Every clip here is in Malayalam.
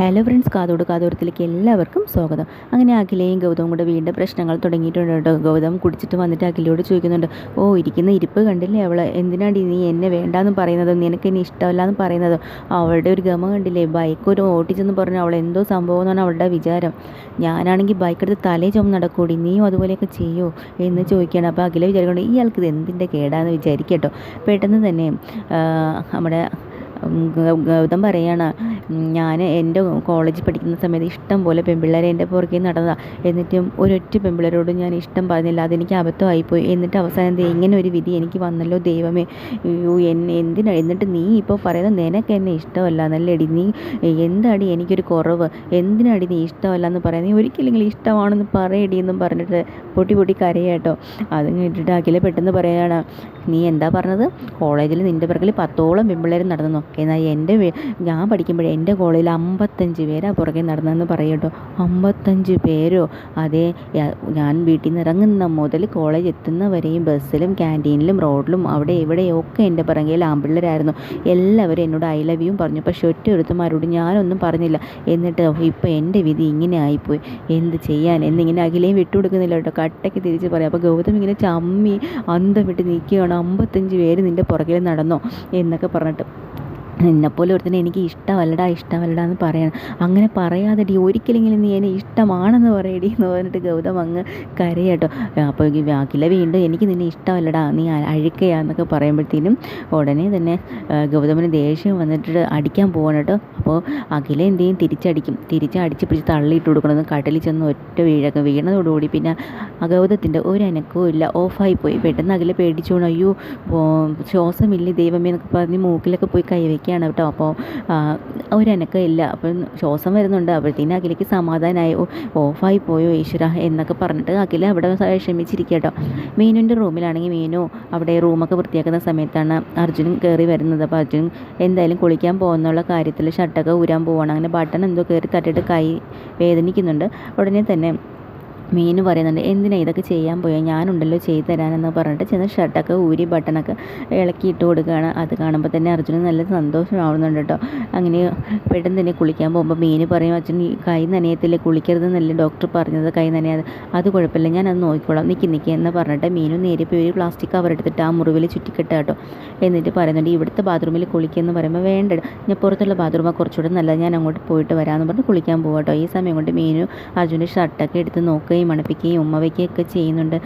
ഹലോ ഫ്രണ്ട്സ് കാതോട് കാതോരത്തിലേക്ക് എല്ലാവർക്കും സ്വാഗതം. അങ്ങനെ അഖിലയും ഗൗതവും കൂടെ വീണ്ടും പ്രശ്നങ്ങൾ തുടങ്ങിയിട്ടുണ്ട് കേട്ടോ. ഗൗതം കുടിച്ചിട്ട് വന്നിട്ട് അഖിലയോട് ചോദിക്കുന്നുണ്ട് ഓ ഇരിക്കുന്ന ഇരിപ്പ് കണ്ടില്ലേ അവൾ എന്തിനാടി നീ എന്നെ വേണ്ടാന്ന് പറയുന്നതോ? നിനക്ക് എന്നെ ഇഷ്ടമല്ല എന്ന് പറയുന്നതോ? അവളുടെ ഒരു ഗമ കണ്ടില്ലേ? ബൈക്ക് ഒരു ഓട്ടിച്ചെന്ന് പറഞ്ഞു. അവൾ എന്തോ സംഭവം എന്നാണ് അവളുടെ വിചാരം. ഞാനാണെങ്കിൽ ബൈക്ക് എടുത്ത് തലേ ചുമ നടക്കൂടി. നീയും അതുപോലെയൊക്കെ ചെയ്യോ? എന്ന് ചോദിക്കുകയാണ്. അപ്പോൾ അഖില വിചാരിക്കണം ഇയാൾക്ക് ഇത് എന്തിന്റെ കേടാന്ന് വിചാരിക്കട്ടോ പെട്ടെന്ന് തന്നെ നമ്മുടെ ഗൗതം പറയാണ് ഞാൻ എന്റെ കോളേജിൽ പഠിക്കുന്ന സമയത്ത് ഇഷ്ടം പോലെ പെൺപിള്ളേരെ എന്റെ പുറകെ നടന്നതാണ് എന്നിട്ടും ഒരൊറ്റ പെൺപിള്ളേരോടും ഞാൻ ഇഷ്ടം പറഞ്ഞില്ല. അതെനിക്ക് അബദ്ധമായിപ്പോയി. എന്നിട്ട് അവസാനം ദേ ഇങ്ങനെ ഒരു വിധി എനിക്ക് വന്നല്ലോ. ദൈവമേ അയ്യോ എന്നെ എന്തിനാ? എന്നിട്ട് നീ ഇപ്പോൾ പറയുന്നത് നിനക്ക് എന്നെ ഇഷ്ടമല്ല. എന്നല്ലേടി നീ എന്താടി എനിക്കൊരു കുറവ്? എന്തിനാടി നീ ഇഷ്ടമല്ല എന്ന് പറയാൻ നീ ഒരിക്കലെങ്കിലും ഇഷ്ടമാണെന്ന് പറയടി എന്നും പറഞ്ഞിട്ട് പൊട്ടി പൊട്ടി കരയാട്ടോ അത് കേട്ടിട്ട് അഖില പെട്ടെന്ന് പറയാണ് നീ എന്താ പറഞ്ഞത്? കോളേജിൽ നിന്റെ പിറകിൽ പത്തോളം പെൺപിള്ളേർ നടന്നു? എന്നാൽ എന്റെ ഞാൻ പഠിക്കുമ്പോഴേ എന്റെ കോളേജിൽ അമ്പത്തഞ്ച് പേരാണ് പുറകെ നടന്നതെന്ന് പറയട്ടോ അമ്പത്തഞ്ച് പേരോ? അതെ ഞാൻ വീട്ടിൽ നിന്ന് ഇറങ്ങുന്ന മുതൽ കോളേജ് എത്തുന്നവരെയും ബസ്സിലും ക്യാന്റീനിലും റോഡിലും അവിടെ എവിടെയൊക്കെ എന്റെ പുറകെ ആൺപിള്ളേരായിരുന്നു എല്ലാവരും എന്നോട് ഐ ലവ് യു പറഞ്ഞു. പക്ഷെ ഒറ്റ ഒരുത്തന്മാരോട് ഞാനൊന്നും പറഞ്ഞില്ല. എന്നിട്ട് ഇപ്പോൾ എന്റെ വിധി ഇങ്ങനെ ആയിപ്പോയി. എന്ത് ചെയ്യാൻ? എന്നിങ്ങനെ അഖിലേയും വിട്ടുകൊടുക്കുന്നില്ല കേട്ടോ. കട്ടയ്ക്ക് തിരിച്ച് പറയാം. അപ്പോൾ ഗൗതം ഇങ്ങനെ ചമ്മി അന്തം വിട്ട് നിൽക്കുകയാണ്. അമ്പത്തഞ്ച് പേര് നിന്റെ പുറകിൽ നടന്നോ? എന്നൊക്കെ പറഞ്ഞിട്ട് എന്നെപ്പോലെ ഒരുത്തനെ എനിക്ക് ഇഷ്ടമല്ലടാ ഇഷ്ടമല്ലടാ എന്ന് പറയണം. അങ്ങനെ പറയാതെടി ഒരിക്കലെങ്കിലും നീ എന്നെ ഇഷ്ടമാണെന്ന് പറയടി എന്ന് പറഞ്ഞിട്ട് ഗൗതം അങ്ങ് കരയട്ടോ. അപ്പോൾ അഖില വീണ്ടും എനിക്ക് നിന്നെ ഇഷ്ടമല്ലടാ നീ അഴുക്കയാന്നൊക്കെ പറയുമ്പോഴത്തേനും ഉടനെ തന്നെ ഗൗതമന് ദേഷ്യം വന്നിട്ട് അടിക്കാൻ പോകണം കേട്ടോ. അപ്പോൾ അഖില എന്ത് ചെയ്യും? തിരിച്ചടിക്കും. തിരിച്ച് അടിച്ച് പിടിച്ച് തള്ളിയിട്ട് കൊടുക്കണം കടലിൽ ചെന്ന് ഒറ്റ വീഴൊക്കെ വീണതോടുകൂടി പിന്നെ ഗൗതത്തിന്റെ ഒരു അനക്കവും ഇല്ല. ഓഫായി പോയി. പെട്ടെന്ന് അഖില പേടിച്ചു പോകണം അയ്യോ ശ്വാസമില്ലേ ദൈവമേ എന്നൊക്കെ പറഞ്ഞ് മൂക്കിലൊക്കെ പോയി കൈവയ്ക്കുകയാണ് കേട്ടോ. അപ്പോൾ ആ, ഒരനക്കം ഇല്ല അപ്പം ശ്വാസം വരുന്നുണ്ട്. അപ്പോഴത്തേനും അഖിലയ്ക്ക് സമാധാനമായി ഓഫായി പോയോ ഈശ്വര എന്നൊക്കെ പറഞ്ഞിട്ട് അഖില അവിടെ ക്ഷമിച്ചിരിക്കുക കേട്ടോ. മീനുവിന്റെ റൂമിലാണെങ്കിൽ മീനു അവിടെ റൂമൊക്കെ വൃത്തിയാക്കുന്ന സമയത്താണ് അർജുനൻ കയറി വരുന്നത്. അപ്പോൾ അർജുൻ എന്തായാലും കുളിക്കാൻ പോകുന്നുള്ള കാര്യത്തിൽ ഷർട്ടൊക്കെ ഊരാൻ പോവാണ്. അങ്ങനെ ബട്ടൺ എന്തോ കയറി തട്ടിയിട്ട് കൈ വേദനിക്കുന്നുണ്ട്. ഉടനെ തന്നെ മീനു പറയുന്നുണ്ട് എന്തിനാണ് ഇതൊക്കെ ചെയ്യാൻ പോയോ? ഞാനുണ്ടല്ലോ ചെയ്തു തരാനെന്ന് പറഞ്ഞിട്ട് ചെന്ന് ഷർട്ടൊക്കെ ഊരി ബട്ടണൊക്കെ ഇളക്കി ഇട്ട് കൊടുക്കുകയാണ്. അത് കാണുമ്പോൾ തന്നെ അർജുന് നല്ല സന്തോഷമാവുന്നുണ്ട് കേട്ടോ. അങ്ങനെ പെട്ടെന്ന് തന്നെ കുളിക്കാൻ പോകുമ്പോൾ മീന് പറയും അച്ഛൻ ഈ കൈ നനയത്തില്ലേ? കുളിക്കരുതെന്നല്ലേ ഡോക്ടർ പറഞ്ഞത്? കൈ നനയാതെ. അത് കുഴപ്പമില്ല. ഞാൻ അത് നോക്കിക്കോളാം. നിൽക്കി നിൽക്കി എന്ന് പറഞ്ഞിട്ട് മീനു നേരെ പോയി ഒരു പ്ലാസ്റ്റിക് കവർ എടുത്തിട്ട് ആ മുറിവിൽ ചുറ്റിക്കെട്ടുക കേട്ടോ. എന്നിട്ട് പറയുന്നുണ്ട് ഇവിടുത്തെ ബാത്റൂമിൽ കുളിക്കുമെന്ന് പറയുമ്പോൾ വേണ്ട ഞാൻ പുറത്തുള്ള ബാത്റൂമാണ് കുറച്ചുകൂടെ നല്ലത് ഞാൻ അങ്ങോട്ട് പോയിട്ട് വരാമെന്ന് പറഞ്ഞ് കുളിക്കാൻ പോകാം കേട്ടോ. ഈ സമയം കൊണ്ട് മീനു അർജുന്റെ ഷർട്ടൊക്കെ എടുത്ത് നോക്കുകയും മണപ്പിക്കുകയും ഉമ്മ വയ്ക്കുകയൊക്കെ ചെയ്യുന്നുണ്ട്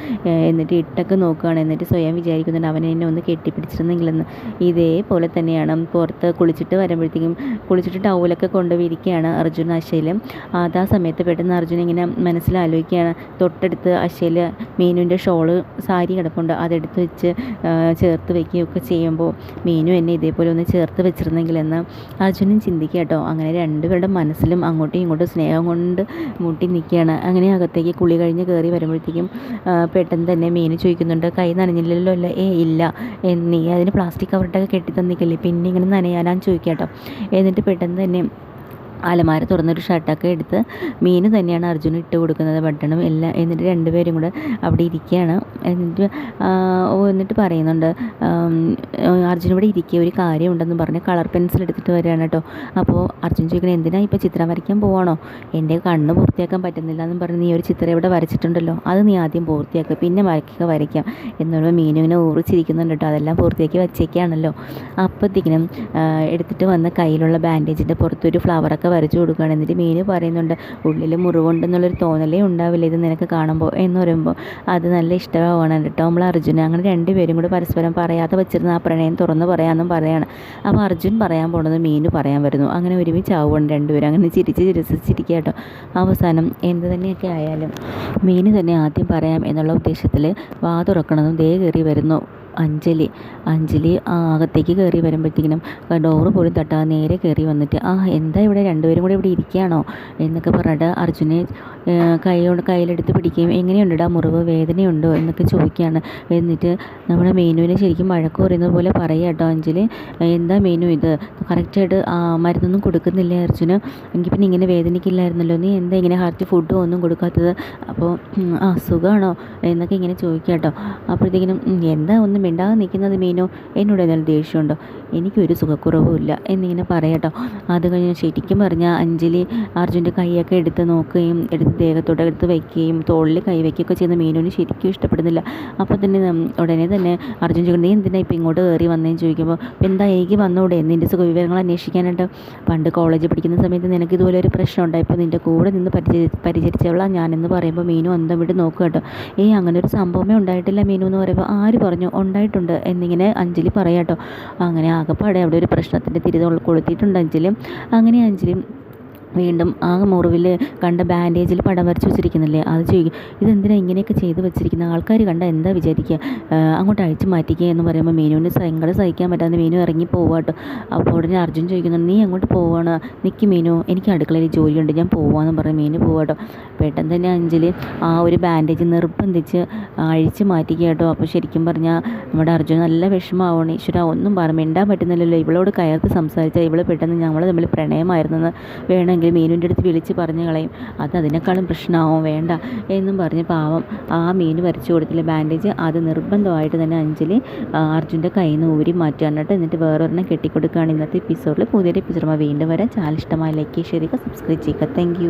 എന്നിട്ട് ഇട്ടൊക്കെ നോക്കുകയാണ്. എന്നിട്ട് സ്വയം വിചാരിക്കുന്നുണ്ട് അവനെ എന്നെ ഒന്ന് കെട്ടിപ്പിടിച്ചിരുന്നെങ്കിലെന്ന്. ഇതേപോലെ തന്നെയാണ്. പുറത്ത് കുളിച്ചിട്ട് വരുമ്പോഴത്തേക്കും കുളിച്ചിട്ട് ടൗലൊക്കെ കൊണ്ടുപോയിരിക്കുകയാണ് അർജുൻ അശയിലും അത് ആ സമയത്ത് പെട്ടെന്ന് അർജുൻ ഇങ്ങനെ മനസ്സിലാലോചിക്കുകയാണ്. തൊട്ടടുത്ത് അശയിൽ മീനുവിന്റെ ഷോൾ സാരി കിടപ്പുണ്ട്. അതെടുത്ത് വെച്ച് ചേർത്ത് വയ്ക്കുകയൊക്കെ ചെയ്യുമ്പോൾ മീനു എന്നെ ഇതേപോലെ ഒന്ന് ചേർത്ത് വെച്ചിരുന്നെങ്കിലെന്ന് അർജുനും ചിന്തിക്കുക കേട്ടോ. അങ്ങനെ രണ്ടുപേരുടെ മനസ്സിലും അങ്ങോട്ടും ഇങ്ങോട്ടും സ്നേഹം കൊണ്ട് മുട്ടി നിൽക്കുകയാണ്. അങ്ങനെ അകത്തേക്ക് കുളി കഴിഞ്ഞ് കയറി വരുമ്പോഴത്തേക്കും പെട്ടെന്ന് തന്നെ മീൻ ചോദിക്കുന്നുണ്ട് കൈ നനഞ്ഞില്ലല്ലോ അല്ലേ? ഏ ഇല്ല. നീ അതിന് പ്ലാസ്റ്റിക് കവറിട്ടൊക്കെ കെട്ടി തന്നിക്കല്ലേ പിന്നെ ഇങ്ങനെ നനയാനാന്ന് ചോദിക്കാം കേട്ടോ എന്നിട്ട് പെട്ടെന്ന് തന്നെ അലമാര തുറന്നൊരു ഷർട്ടൊക്കെ എടുത്ത് മീന് തന്നെയാണ് അർജുൻ ഇട്ട് കൊടുക്കുന്നത് ബട്ടണും എല്ലാം എന്നിട്ട് രണ്ടുപേരും കൂടെ അവിടെ ഇരിക്കുകയാണ്. എന്നിട്ട് ഓ എന്നിട്ട് പറയുന്നുണ്ട് അർജുന ഇവിടെ ഇരിക്കുക ഒരു കാര്യമുണ്ടെന്ന് പറഞ്ഞ് കളർ പെൻസിൽ എടുത്തിട്ട് വരികയാണ് കേട്ടോ. അപ്പോൾ അർജുൻ ചോദിക്കണം എന്തിനാ ഇപ്പോൾ ചിത്രം വരയ്ക്കാൻ പോവാണോ? എന്റെ കണ്ണ് പൂർത്തിയാക്കാൻ പറ്റുന്നില്ല എന്ന് പറഞ്ഞ് നീ ഒരു ചിത്രം ഇവിടെ വരച്ചിട്ടുണ്ടല്ലോ അത് നീ ആദ്യം പൂർത്തിയാക്കുക പിന്നെ വരയ്ക്കുക വരയ്ക്കാം എന്ന് പറയുമ്പോൾ മീനും ഇങ്ങനെ ഊറിച്ചിരിക്കുന്നുണ്ട് കേട്ടോ. അതെല്ലാം പൂർത്തിയാക്കി വച്ചേക്കാണല്ലോ. അപ്പോഴത്തേക്കിനും എടുത്തിട്ട് വന്ന കയ്യിലുള്ള ബാൻഡേജിന്റെ പുറത്തൊരു ഫ്ലവറൊക്കെ വരച്ചു കൊടുക്കുകയാണ്. എന്നിട്ട് മീന് പറയുന്നുണ്ട് ഉള്ളിൽ മുറിവുണ്ടെന്നുള്ളൊരു തോന്നലേ ഉണ്ടാവില്ല. ഇത് നിനക്ക് കാണുമ്പോൾ എന്ന് പറയുമ്പോൾ അത് നല്ല ഇഷ്ടമാവുകയാണ് കേട്ടോ. നമ്മൾ അർജുന അങ്ങനെ രണ്ടുപേരും കൂടി പരസ്പരം പറയാതെ വെച്ചിരുന്ന ആ പ്രണയം തുറന്ന് പറയാമെന്നും പറയാണ് അപ്പോൾ അർജുൻ പറയാൻ പോണത് മീനു പറയാൻ വരുന്നു. അങ്ങനെ ഒരുമിച്ച് ആവുകയാണ് രണ്ടുപേരും. അങ്ങനെ ചിരിച്ച് ചിരിച്ചിരിക്കുക കേട്ടോ. അവസാനം എന്ത് തന്നെയൊക്കെ ആയാലും മീനു തന്നെ ആദ്യം പറയാം എന്നുള്ള ഉദ്ദേശത്തിൽ വാ തുറക്കണതും ദേ കയറി വരുന്നു. അഞ്ജലി. അഞ്ജലി അകത്തേക്ക് കയറി വരുമ്പോഴത്തേക്കിനും ഡോറ് പോലും തട്ടാതെ നേരെ കയറി വന്നിട്ട് ആ എന്താ ഇവിടെ രണ്ടുപേരും കൂടെ ഇവിടെ ഇരിക്കുകയാണോ? എന്നൊക്കെ പറഞ്ഞിട്ട് അർജുനെ കൈ കൊണ്ട് കയ്യിലെടുത്ത് പിടിക്കുകയും എങ്ങനെയുണ്ടെടാ മുറിവ്? വേദനയുണ്ടോ? എന്നൊക്കെ ചോദിക്കുകയാണ്. എന്നിട്ട് നമ്മുടെ മേനുവിനെ ശരിക്കും വഴക്ക് പറയുന്നത് പോലെ പറയുക കേട്ടോ അഞ്ചിൽ എന്താ മീനു ഇത്? കറക്റ്റായിട്ട് മരുന്നൊന്നും കൊടുക്കുന്നില്ല അർജുന്? എനിക്ക് പിന്നെ ഇങ്ങനെ വേദനിക്കില്ലായിരുന്നല്ലോ നീ എന്താ ഇങ്ങനെ ഹാർട്ട് ഫുഡും ഒന്നും കൊടുക്കാത്തത്? അപ്പോൾ ആ സുഖമാണോ എന്നൊക്കെ ഇങ്ങനെ ചോദിക്കുക കേട്ടോ. അപ്പോഴത്തേക്കിനും എന്താ ഒന്നും മിണ്ടാതെ നിൽക്കുന്നത് മീനു? എന്നോട് എന്തെങ്കിലും ദേഷ്യമുണ്ടോ? എനിക്കൊരു സുഖക്കുറവുമില്ല എന്നിങ്ങനെ പറയാം കേട്ടോ. അത് കഴിഞ്ഞ് ശരിക്കും പറഞ്ഞാൽ അഞ്ജലി അർജുന്റെ കൈയൊക്കെ എടുത്ത് നോക്കുകയും എടുത്ത് ദേഹത്തോടെ എടുത്ത് വയ്ക്കുകയും തോളിൽ കൈവയ്ക്കുകയൊക്കെ ചെയ്യുന്ന മീനുവിന് ശരിക്കും ഇഷ്ടപ്പെടുന്നില്ല. അപ്പോൾ തന്നെ ഉടനെ തന്നെ അർജുൻ ചോദിക്കുന്നത് നീ എന്തിനാ ഇപ്പോൾ ഇങ്ങോട്ട് കയറി വന്നതെന്ന് ചോദിക്കുമ്പോൾ എന്താ എനിക്ക് വന്നൂടെ നിന്റെ സുഖവിവരങ്ങൾ അന്വേഷിക്കാനായിട്ട് പണ്ട് കോളേജിൽ പഠിക്കുന്ന സമയത്ത് നിനക്ക് ഇതുപോലെ ഒരു പ്രശ്നം ഉണ്ടായപ്പോൾ നിന്റെ കൂടെ നിന്ന് പരിചരി പരിചരിച്ചവളാണ് ഞാനെന്ന് പറയുമ്പോൾ മീനു അന്തം വിട്ട് നോക്കുക കേട്ടോ. ഏയ് അങ്ങനെ ഒരു സംഭവമേ ഉണ്ടായിട്ടില്ല മീനു എന്ന് പറയുമ്പോൾ. ആര് പറഞ്ഞു? ഉണ്ടായിട്ടുണ്ട്. എന്നിങ്ങനെ അഞ്ജലി പറയാട്ടോ അങ്ങനെ ആകെപ്പാടെ അവിടെ ഒരു പ്രശ്നത്തിന്റെ തിരി കൊളുത്തിയിട്ടുണ്ട് അഞ്ജലി. അങ്ങനെ അഞ്ജലി വീണ്ടും ആ മുറിവിൽ കണ്ട ബാൻഡേജിൽ പടം വരച്ച് വെച്ചിരിക്കുന്നില്ലേ? അത് ചോദിക്കും ഇതെന്തിനാ ഇങ്ങനെയൊക്കെ ചെയ്ത് വെച്ചിരിക്കുന്ന ആൾക്കാർ കണ്ട എന്താ വിചാരിക്കുക അങ്ങോട്ട് അഴിച്ചു മാറ്റിക്കുക എന്ന് പറയുമ്പോൾ മീനുവിന് സങ്കടം സഹിക്കാൻ പറ്റാതെ മീനു ഇറങ്ങി പോവാട്ടോ അപ്പോൾ ഉടനെ അർജുൻ ചോദിക്കുന്നുണ്ട് നീ അങ്ങോട്ട് പോവാണ്? നിൽക്കി മീനു എനിക്ക് അടുക്കളയിൽ ജോലിയുണ്ട് ഞാൻ പോവാന്ന് പറഞ്ഞ് മീനു പോവാട്ടോ പെട്ടെന്ന് തന്നെ അഞ്ജലി ആ ഒരു ബാൻഡേജ് നിർബന്ധിച്ച് അഴിച്ച് മാറ്റിക്കുക കേട്ടോ അപ്പോൾ ശരിക്കും പറഞ്ഞാൽ നമ്മുടെ അർജുൻ നല്ല വിഷമമാവണം ഈശ്വര ഒന്നും പറ മിണ്ടാൻ പറ്റുന്നില്ലല്ലോ. ഇവളോട് കയർത്ത് സംസാരിച്ചാൽ ഇവൾ പെട്ടെന്ന് ഞങ്ങൾ തമ്മിൽ പ്രണയമായിരുന്നെന്ന് വേണമെങ്കിൽ അല്ലെങ്കിൽ മീനിന്റെ അടുത്ത് വിളിച്ച് പറഞ്ഞു കളയും. അത് അതിനേക്കാളും പ്രശ്നമാവും. വേണ്ട എന്നും പറഞ്ഞ് പാവം ആ മീൻ വരച്ചു കൊടുത്തില്ല. ബാൻഡേജ് അത് നിർബന്ധമായിട്ട് തന്നെ അഞ്ജലി അർജുന്റെ കയ്യിൽ നിന്ന് ഊരി മാറ്റുക. എന്നിട്ട് എന്നിട്ട് വേറൊരെണ്ണം കെട്ടിക്കൊടുക്കുകയാണ് ഇന്നത്തെ എപ്പിസോഡിൽ പുതിയൊരു എപ്പിസോഡ് വീണ്ടും വരാം. ചാനൽ ഇഷ്ടമായ ലൈക്ക് ചെയ്യുക സബ്സ്ക്രൈബ് ചെയ്യുക താങ്ക്